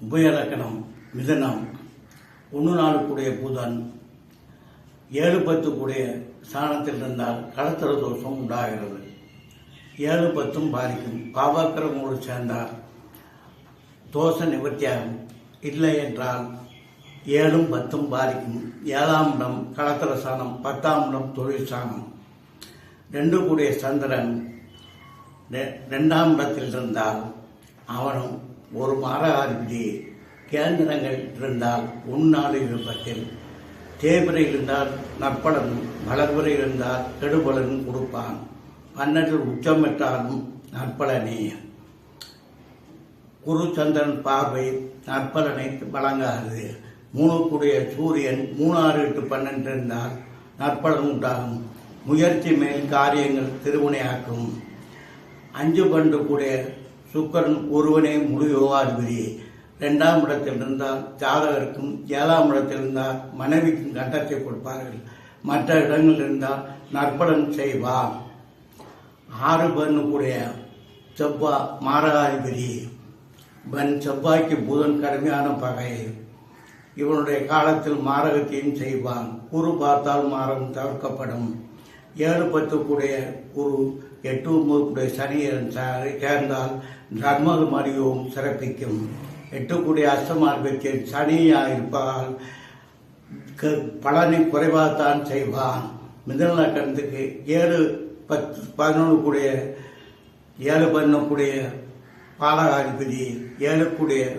உபயலக்கணம் மிதனம் ஒன்று நாலு கூடிய புதன் ஏழு பத்து கூடிய ஸ்தானத்தில் இருந்தால் கடத்தர தோஷம் உண்டாகிறது. ஏழு பத்தும் பாதிக்கும். பாவக்கிரமோடு சேர்ந்தால் தோஷ நிவர்த்தியாகும். இல்லை என்றால் ஏழும் பத்தும் பாதிக்கும். ஏழாம் இடம் கடத்தர ஸ்தானம் பத்தாம் இடம் தொழில் ரெண்டு கூடிய சந்திரன் ரெ- ரெண்டாம் இடத்தில் இருந்தால் அவனும் ஒரு மாரகாதிபதி கேந்திரங்கள் இருந்தால் உன்னாடு விருப்பத்தில் தேய்பிரை இருந்தால் நற்பலனும் வளர்பிறை இருந்தால் கெடுபலனும் கொடுப்பான். பன்னெண்டில் உச்சமிட்டாலும் நற்பலனே. குரு சந்திரன் பார்வை நற்பலனை வழங்காது. மூணுக்குடைய சூரியன் மூணாறு எட்டு பன்னெண்டு இருந்தால் நற்பலன் உண்டாகும். முயற்சி மேல் காரியங்கள் திருவினையாக்கும் அஞ்சு பண்டு கூடிய சுக்கரன் ஒருவனே முழு யோகாதிபதி இரண்டாம் இடத்தில் இருந்தால் ஜாதகருக்கும் ஏழாம் இடத்தில் இருந்தால் மனைவிக்கும் கண்டத்தை கொடுப்பார்கள். மற்ற இடங்களில் இருந்தால் நற்பலன் செய்வார் ஆறு பண்ணு கூடிய செவ்வா மாரகாதிபதி. பன் செவ்வாய்க்கு புதன் கடுமையான பகை. இவனுடைய காலத்தில் மாரகத்தையும் செய்வான். குரு பார்த்தால் மாரகம் தவிர்க்கப்படும். ஏழு பத்து கூடிய குரு எட்டு ஒன்பது கூடிய சனியன் சேர்ந்தால் தர்மது மடியவும் சிறப்பிக்கும். எட்டு கூடிய அஸ்தமார்பத்தில் சனியாக இருப்பதால் க- பலனை குறைவாகத்தான் செய்வான். மிதன லக்கணத்துக்கு ஏழு பத்து பதினொன்று கூடிய ஏழு பண்ணக்கூடிய பாலகாதிபதி ஏழு கூடிய